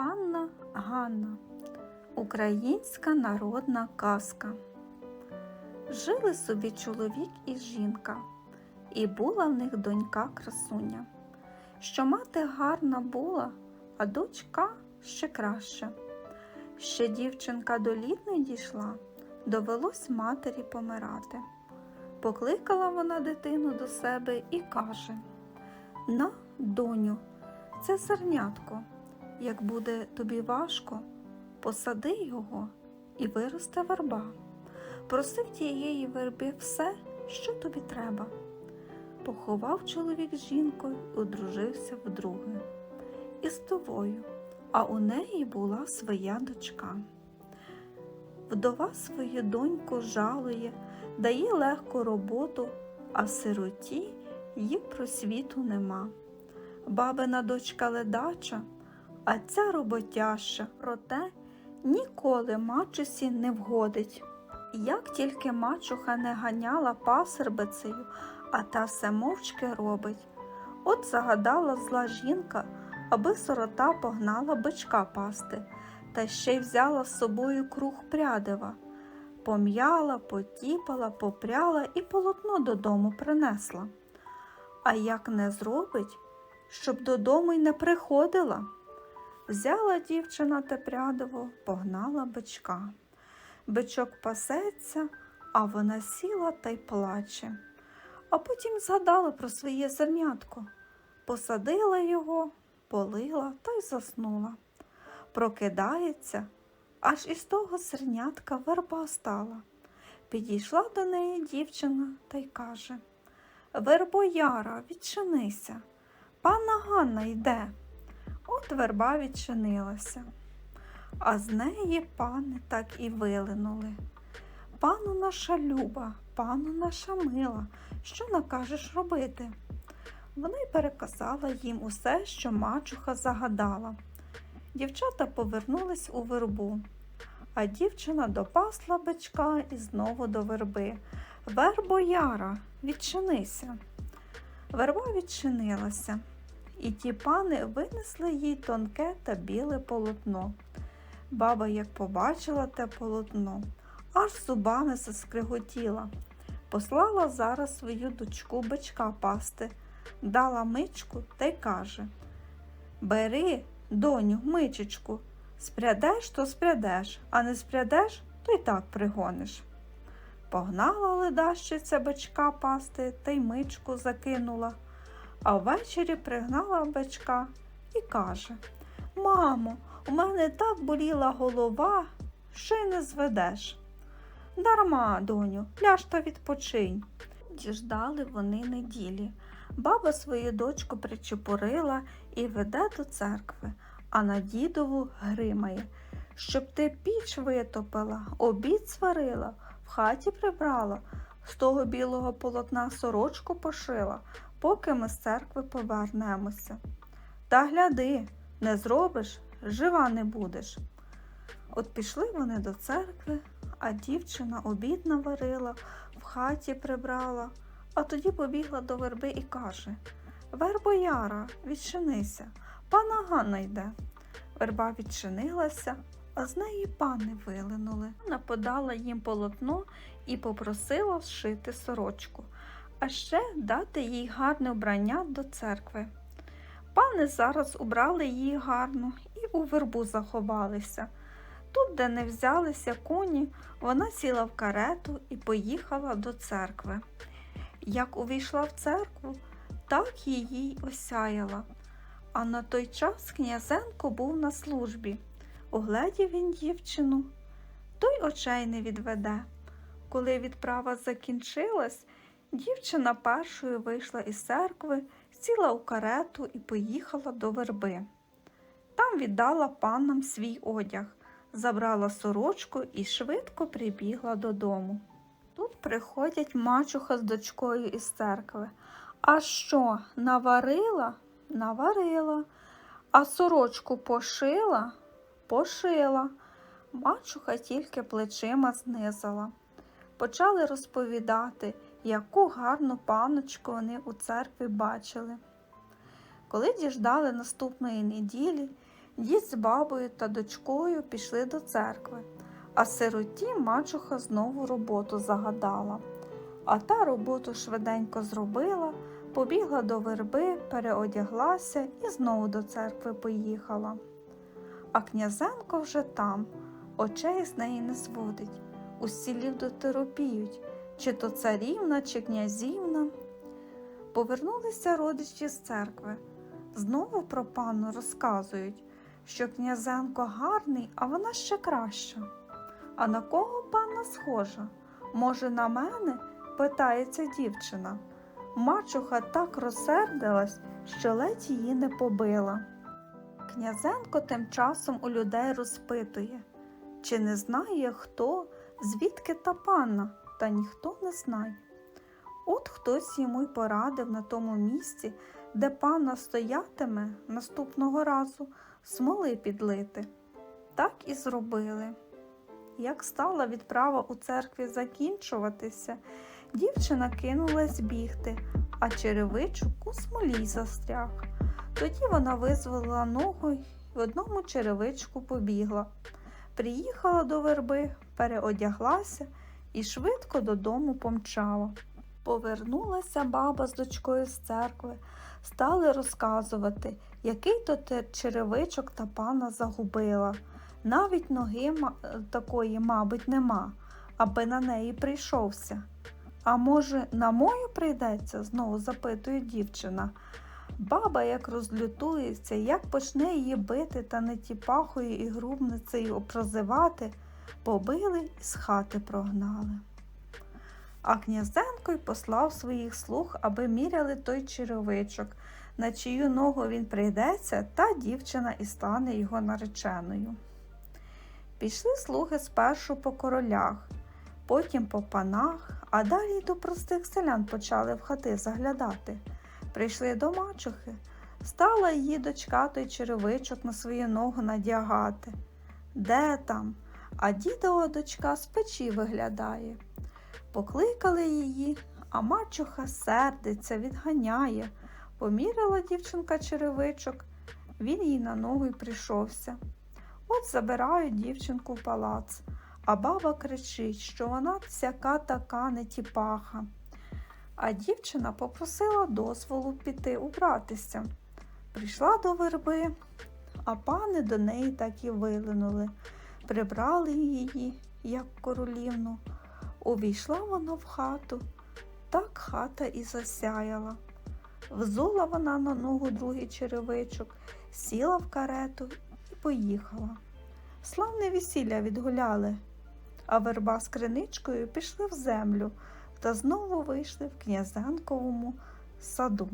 Панна Ганна. Українська народна казка. Жили собі чоловік і жінка, і була в них донька красуня. Що мати гарна була, а дочка ще краща. Ще дівчинка до літ не дійшла, довелось матері помирати. Покликала вона дитину до себе і каже: На, доню, це зернятко. Як буде тобі важко, посади його і виросте верба. Проси в тієї верби все, що тобі треба. Поховав чоловік з жінкою і одружився вдруге. Із тобою, а у неї була своя дочка. Вдова свою доньку жалує, дає легку роботу, а сироті її просвіту нема. Бабина дочка ледача, а ця роботяща, проте ніколи мачусі не вгодить. Як тільки мачуха не ганяла пасербицею, а та все мовчки робить. От загадала зла жінка, аби сирота погнала бичка пасти, та ще й взяла з собою круг прядива. Пом'яла, потіпала, попряла і полотно додому принесла. А як не зробить, щоб додому й не приходила. Взяла дівчина те прядиво, погнала бичка. Бичок пасеться, а вона сіла та й плаче. А потім згадала про своє зернятко, посадила його, полила та й заснула. Прокидається, аж із того зернятка верба стала. Підійшла до неї дівчина та й каже Вербояра, відчинися, пана Ганна йде. От верба відчинилася, а з неї пани так і вилинули. Пану наша люба, пану наша мила, що накажеш робити? Вона й переказала їм усе, що мачуха загадала. Дівчата повернулись у вербу, а дівчина допасла бичка і знову до верби. Вербо яра, відчинися. Верба відчинилася, і ті пани винесли їй тонке та біле полотно. Баба, як побачила те полотно, аж зубами заскриготіла. Послала зараз свою дочку бичка пасти, дала мичку та й каже Бери, доню, мичечку, спрядеш, то спрядеш, а не спрядеш, то й так пригониш. Погнала ледащиця бичка пасти та й мичку закинула, а ввечері пригнала бичка і каже Мамо, у мене так боліла голова, що й не зведеш. Дарма, доню, ляж та відпочинь. Діждали вони неділі. Баба свою дочку причепурила і веде до церкви, а на дідову гримає, щоб ти піч витопила, обід сварила, в хаті прибрала, з того білого полотна сорочку пошила, поки ми з церкви повернемося. Та гляди, не зробиш, жива не будеш. От пішли вони до церкви, а дівчина обід наварила, в хаті прибрала, а тоді побігла до верби і каже Вербо Яра, відчинися, пана Ганна йде. Верба відчинилася, а з неї пани вилинули. Вона подала їм полотно і попросила зшити сорочку, а ще дати їй гарне вбрання до церкви. Пани зараз убрали її гарно і у вербу заховалися. Тут, де не взялися коні, вона сіла в карету і поїхала до церкви. Як увійшла в церкву, так її осяяла. А на той час князенко був на службі. Угледів він дівчину, той очей не відведе. Коли відправа закінчилась, дівчина першою вийшла із церкви, сіла у карету і поїхала до верби. Там віддала панам свій одяг забрала сорочку і швидко прибігла додому. Тут приходять мачуха з дочкою із церкви. А що, наварила? Наварила, а сорочку пошила? Пошила. Мачуха тільки плечима знизала. Почали розповідати, яку гарну паночку вони у церкві бачили. Коли діждали наступної неділі, Дід з бабою та дочкою пішли до церкви, а сироті мачуха знову роботу загадала. А та роботу швиденько зробила, побігла до верби, переодяглася і знову до церкви поїхала. А князенко вже там, очей з неї не зводить, усі люди торопіють, чи то царівна, чи князівна. Повернулися родичі з церкви. Знову про панну розказують, що князенко гарний, а вона ще краща. А на кого панна схожа? Може, на мене? питається дівчина. Мачуха так розсердилась, що ледь її не побила. Князенко тим часом у людей розпитує, чи не знає хто, звідки та панна, та ніхто не знає. От хтось йому й порадив на тому місці, де панна стоятиме наступного разу смоли підлити. Так і зробили. Як стала відправа у церкві закінчуватися, дівчина кинулась бігти, а черевичок у смолі застряг. Тоді вона визволила ногу й в одному черевичку побігла. Приїхала до верби, переодяглася і швидко додому помчала. Повернулася баба з дочкою з церкви, стали розказувати, який то черевичок та пана загубила. Навіть ноги такої, мабуть, нема, аби на неї прийшовся. А може, на мою прийдеться? знову запитує дівчина. Баба як розлютується, як почне її бити та нетіпахою і грубницею прозивати, побили і з хати прогнали. А князенко й послав своїх слуг, аби міряли той черевичок, на чию ногу він прийдеться, та дівчина і стане його нареченою. Пішли слуги спершу по королях, потім по панах, а далі й до простих селян почали в хати заглядати. Прийшли до мачухи, стала її дочка той черевичок на свою ногу надягати. Де там? А дідова дочка з печі виглядає. Покликали її, а мачуха сердиться, відганяє. Поміряла дівчинка черевичок, він їй на ногу й прийшовся. От забирають дівчинку в палац, а баба кричить, що вона всяка така нетіпаха. А дівчина попросила дозволу піти убратися. Прийшла до верби, а пани до неї так і вилинули, прибрали її, як королівну. Увійшла вона в хату, так хата і засяяла. Взула вона на ногу другий черевичок, сіла в карету і поїхала. Славне весілля відгуляли, а верба з криничкою пішли в землю та знову вийшли в князянковому саду.